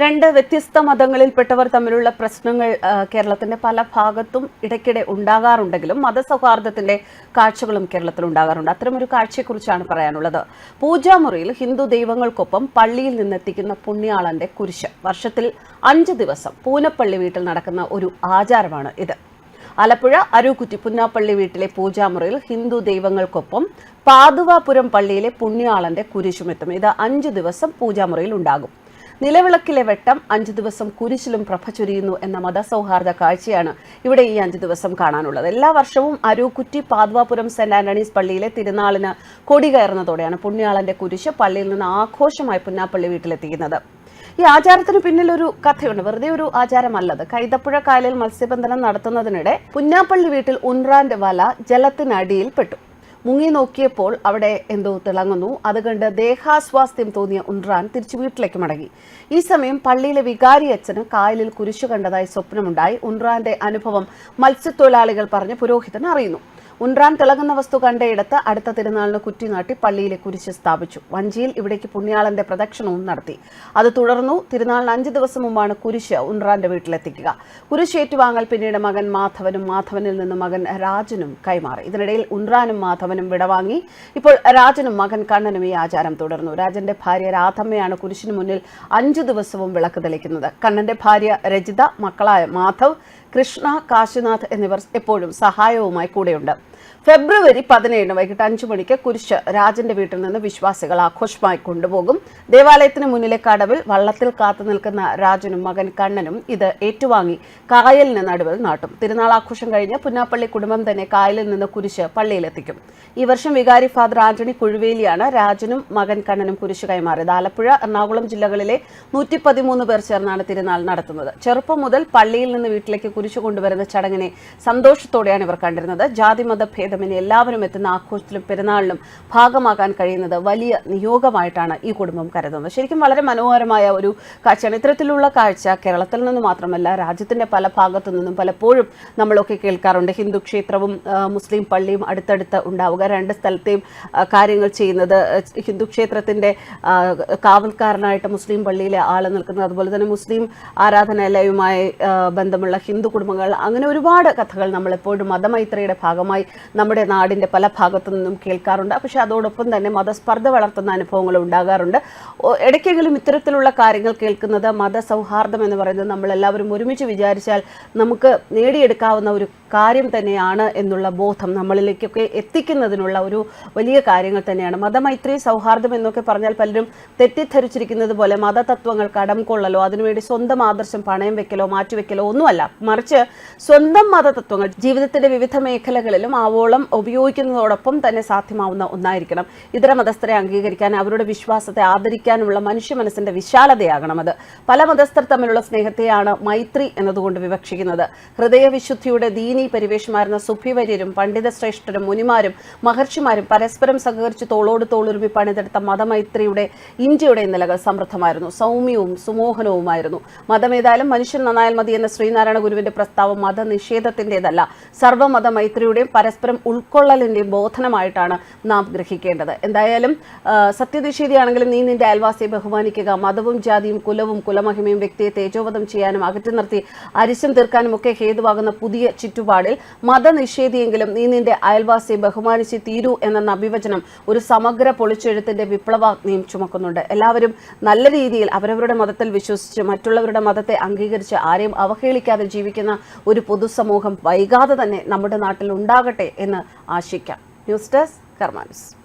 രണ്ട് വ്യത്യസ്ത മതങ്ങളിൽപ്പെട്ടവർ തമ്മിലുള്ള പ്രശ്നങ്ങൾ കേരളത്തിന്റെ പല ഭാഗത്തും ഇടയ്ക്കിടെ ഉണ്ടാകാറുണ്ടെങ്കിലും മതസൗഹാർദ്ദത്തിന്റെ കാഴ്ചകളും കേരളത്തിൽ ഉണ്ടാകാറുണ്ട്. അത്തരമൊരു കാഴ്ചയെക്കുറിച്ചാണ് പറയാനുള്ളത്. പൂജാമുറിയിൽ ഹിന്ദു ദൈവങ്ങൾക്കൊപ്പം പള്ളിയിൽ നിന്നെത്തിക്കുന്ന പുണ്യാളന്റെ കുരിശ്. വർഷത്തിൽ അഞ്ച് ദിവസം പൂനപ്പള്ളി വീട്ടിൽ നടക്കുന്ന ഒരു ആചാരമാണ് ഇത്. ആലപ്പുഴ അരൂക്കുറ്റി പുന്നാപ്പള്ളി വീട്ടിലെ പൂജാമുറിയിൽ ഹിന്ദു ദൈവങ്ങൾക്കൊപ്പം പാതുവാപുരം പള്ളിയിലെ പുണ്യാളന്റെ കുരിശുമെത്തും. ഇത് അഞ്ചു ദിവസം പൂജാമുറിയിൽ ഉണ്ടാകും. നിലവിളക്കിലെ വെട്ടം അഞ്ചു ദിവസം കുരിശിലും പ്രഭ ചൊരിയുന്നു എന്ന മതസൗഹാർദ്ദ കാഴ്ചയാണ് ഇവിടെ ഈ അഞ്ചു ദിവസം കാണാനുള്ളത്. എല്ലാ വർഷവും അരൂക്കുറ്റി പാദ്വാപുരം സെന്റ് ആന്റണീസ് പള്ളിയിലെ തിരുനാളിന് കൊടി കയറുന്നതോടെയാണ് പുണ്യാളന്റെ കുരിശ് പള്ളിയിൽ നിന്ന് ആഘോഷമായി പുന്നാപ്പള്ളി വീട്ടിലെത്തിക്കുന്നത്. ഈ ആചാരത്തിന് പിന്നിൽ ഒരു കഥയുണ്ട്. വെറുതെ ഒരു ആചാരമല്ലത്. കൈതപ്പുഴ കായലിൽ മത്സ്യബന്ധനം നടത്തുന്നതിനിടെ പുന്നാപ്പള്ളി വീട്ടിൽ ഉൻറാന്റെ വല ജലത്തിനടിയിൽ പെട്ടു മുങ്ങി നോക്കിയപ്പോൾ അവിടെ എന്തോ തിളങ്ങുന്നു. അത് കണ്ട് ദേഹാസ്വാസ്ഥ്യം തോന്നിയ ഉൻറാൻ തിരിച്ചു വീട്ടിലേക്ക് മടങ്ങി. ഈ സമയം പള്ളിയിലെ വികാരി അച്ഛന് കായലിൽ കുരിശു കണ്ടതായി സ്വപ്നമുണ്ടായി. ഉൻറാന്റെ അനുഭവം മത്സ്യത്തൊഴിലാളികൾ പറഞ്ഞ് പുരോഹിതൻ അറിയുന്നു. ഉൻറാൻ തിളങ്ങുന്ന വസ്തു കണ്ടയിടത്ത് അടുത്ത തിരുനാളിന് കുറ്റിനാട്ടി പള്ളിയിലെ കുരിശ് സ്ഥാപിച്ചു. വഞ്ചിയിൽ ഇവിടേക്ക് പുണ്യാളന്റെ പ്രദക്ഷിണവും നടത്തി. അത് തുടർന്നു തിരുനാളിന് അഞ്ച് ദിവസം മുമ്പാണ് കുരിശ് ഉൻറാന്റെ വീട്ടിലെത്തിക്കുക. കുരിശ് ഏറ്റുവാങ്ങൽ പിന്നീട് മകൻ മാധവനും മാധവനിൽ നിന്ന് മകൻ രാജനും കൈമാറി. ഇതിനിടയിൽ ഉൻറാനും മാധവനും വിടവാങ്ങി. ഇപ്പോൾ രാജനും മകൻ കണ്ണനും ഈ ആചാരം തുടർന്നു. രാജന്റെ ഭാര്യ രാധമ്മയാണ് കുരിശിന് മുന്നിൽ അഞ്ചു ദിവസവും വിളക്ക് തെളിക്കുന്നത്. കണ്ണന്റെ ഭാര്യ രജിത മക്കളായ മാധവ് കൃഷ്ണ കാശിനാഥ് എന്നിവർ എപ്പോഴും സഹായവുമായി കൂടെയുണ്ട്. ഫെബ്രുവരി പതിനേഴിന് വൈകിട്ട് അഞ്ചു മണിക്ക് കുരിശ് രാജന്റെ വീട്ടിൽ നിന്ന് വിശ്വാസികൾ ആഘോഷമായി കൊണ്ടുപോകും. ദേവാലയത്തിന് മുന്നിലെ കടവിൽ വള്ളത്തിൽ കാത്തു നിൽക്കുന്ന രാജനും മകൻ കണ്ണനും ഇത് ഏറ്റുവാങ്ങി കായലിന് നടുവിൽ നാട്ടും. തിരുനാൾ ആഘോഷം കഴിഞ്ഞ് പുന്നാപ്പള്ളി കുടുംബം തന്നെ കായലിൽ നിന്ന് കുരിശ് പള്ളിയിലെത്തിക്കും ഈ വർഷം വികാരി ഫാദർ ആന്റണി കുഴുവേലിയാണ് രാജനും മകൻ കണ്ണനും കുരിശ് കൈമാറിയത്. ആലപ്പുഴ എറണാകുളം ജില്ലകളിലെ നൂറ്റി പതിമൂന്ന് പേർ ചേർന്നാണ് തിരുനാൾ നടത്തുന്നത്. ചെറുപ്പം മുതൽ പള്ളിയിൽ നിന്ന് വീട്ടിലേക്ക് കുരിശ് കൊണ്ടുവരുന്ന ചടങ്ങിനെ സന്തോഷത്തോടെയാണ് ഇവർ കണ്ടിരുന്നത്. ജാതിമത ഭേദമന്യേ എല്ലാവരും എത്തുന്ന ആഘോഷത്തിലും പെരുന്നാളിലും ഭാഗമാകാൻ കഴിയുന്നത് വലിയ നിയോഗമായിട്ടാണ് ഈ കുടുംബം കരുതുന്നത്. ശരിക്കും വളരെ മനോഹരമായ ഒരു കാഴ്ചയാണ്. ഇത്തരത്തിലുള്ള കാഴ്ച കേരളത്തിൽ നിന്ന് മാത്രമല്ല രാജ്യത്തിന്റെ പല ഭാഗത്തു നിന്നും പലപ്പോഴും നമ്മളൊക്കെ കേൾക്കാറുണ്ട്. ഹിന്ദു ക്ഷേത്രവും മുസ്ലിം പള്ളിയും അടുത്തടുത്ത് ഉണ്ടാവുക. രണ്ട് സ്ഥലത്തെയും കാര്യങ്ങൾ ചെയ്യുന്നത് ഹിന്ദു ക്ഷേത്രത്തിന്റെ കാവൽക്കാരനായിട്ട് മുസ്ലിം പള്ളിയിലെ ആൾ നിൽക്കുന്നത് അതുപോലെ തന്നെ മുസ്ലിം ആരാധനാലയവുമായി ബന്ധമുള്ള ഹിന്ദു കുടുംബങ്ങൾ അങ്ങനെ ഒരുപാട് കഥകൾ നമ്മളെപ്പോഴും മതമൈത്രിയുടെ ഭാഗമായി നമ്മുടെ നാടിന്റെ പല ഭാഗത്തു നിന്നും കേൾക്കാറുണ്ട്. പക്ഷേ അതോടൊപ്പം തന്നെ മതസ്പർദ്ധ വളർത്തുന്ന അനുഭവങ്ങൾ ഉണ്ടാകാറുണ്ട്. ഇടയ്ക്കെങ്കിലും ഇത്തരത്തിലുള്ള കാര്യങ്ങൾ കേൾക്കുന്നത് മതസൗഹാർദ്ദം എന്ന് പറയുന്നത് നമ്മളെല്ലാവരും ഒരുമിച്ച് വിചാരിച്ചാൽ നമുക്ക് നേടിയെടുക്കാവുന്ന ഒരു കാര്യം തന്നെയാണ് എന്നുള്ള ബോധം നമ്മളിലേക്കൊക്കെ എത്തിക്കുന്നതിനുള്ള ഒരു വലിയ കാര്യങ്ങൾ തന്നെയാണ്. മതമൈത്രി സൗഹാർദ്ദം എന്നൊക്കെ പറഞ്ഞാൽ പലരും തെറ്റിദ്ധരിച്ചിരിക്കുന്നത് പോലെ മതതത്വങ്ങൾ കടം കൊള്ളലോ അതിനുവേണ്ടി സ്വന്തം ആദർശം പണയം വെക്കലോ മാറ്റിവെക്കലോ ഒന്നുമല്ല. മറിച്ച് സ്വന്തം മതതത്വങ്ങൾ ജീവിതത്തിന്റെ വിവിധ മേഖലകളിലും ആവോളം ഉപയോഗിക്കുന്നതോടൊപ്പം തന്നെ സാധ്യമാവുന്ന ഒന്നായിരിക്കണം. ഇതര മതസ്ഥരെ അംഗീകരിക്കാൻ അവരുടെ വിശ്വാസത്തെ ആദരിക്കാനുള്ള മനുഷ്യ മനസ്സിന്റെ വിശാലതയാകണം അത്. പല മതസ്ഥർ തമ്മിലുള്ള സ്നേഹത്തെയാണ് മൈത്രി എന്നതുകൊണ്ട് വിവക്ഷിക്കുന്നത്. ഹൃദയവിശുദ്ധിയുടെ ദീനി പരിവേഷമായിരുന്ന സുഭിവര്യരും പണ്ഡിത ശ്രേഷ്ഠരും മുനിമാരും മഹർഷിമാരും പരസ്പരം സഹകരിച്ച് തോളോട് തോളുരുമി പണിതെടുത്ത മതമൈത്രിയുടെ ഇന്ത്യയുടെ നിലകൾ സമൃദ്ധമായിരുന്നു. സൗമ്യവും സുമോഹനവുമായിരുന്നു. മതമേതായാലും മനുഷ്യൻ നന്നായാൽ മതി എന്ന ശ്രീനാരായണ ഗുരുവിന്റെ പ്രസ്താവം മതനിഷേധത്തിന്റെതല്ല സർവമത മൈത്രിയുടെയും പരസ്പരം ഉൾക്കൊള്ളലിന്റെയും ബോധനമായിട്ടാണ് നാം ഗ്രഹിക്കേണ്ടത്. എന്തായാലും സത്യനിഷേധിയാണെങ്കിലും നീ നിന്റെ അയൽവാസിയെ ബഹുമാനിക്കുക. മതവും ജാതിയും കുലവും കുലമഹിമയും വ്യക്തിയെ തേജോവധം ചെയ്യാനും അകറ്റി നിർത്തി അരിശം തീർക്കാനും ഒക്കെ ഹേതുവാകുന്ന പുതിയ ചുറ്റുപാടിൽ മതനിഷേധിയെങ്കിലും നീ നിന്റെ അയൽവാസിയെ ബഹുമാനിച്ച് തീരൂ എന്ന അഭിവചനം ഒരു സമഗ്ര പൊളിച്ചെഴുത്തിന്റെ വിപ്ലവാഗ്നിയും ചുമക്കുന്നുണ്ട്. എല്ലാവരും നല്ല രീതിയിൽ അവരവരുടെ മതത്തിൽ വിശ്വസിച്ച് മറ്റുള്ളവരുടെ മതത്തെ അംഗീകരിച്ച് ആരെയും അവഹേളിക്കാതെ ജീവിക്കുന്ന ഒരു പൊതുസമൂഹം വൈകാതെ തന്നെ നമ്മുടെ നാട്ടിൽ ഉണ്ടാകട്ടെ എന്ന് ആശിക്കാം. News desk കർമാൻസ്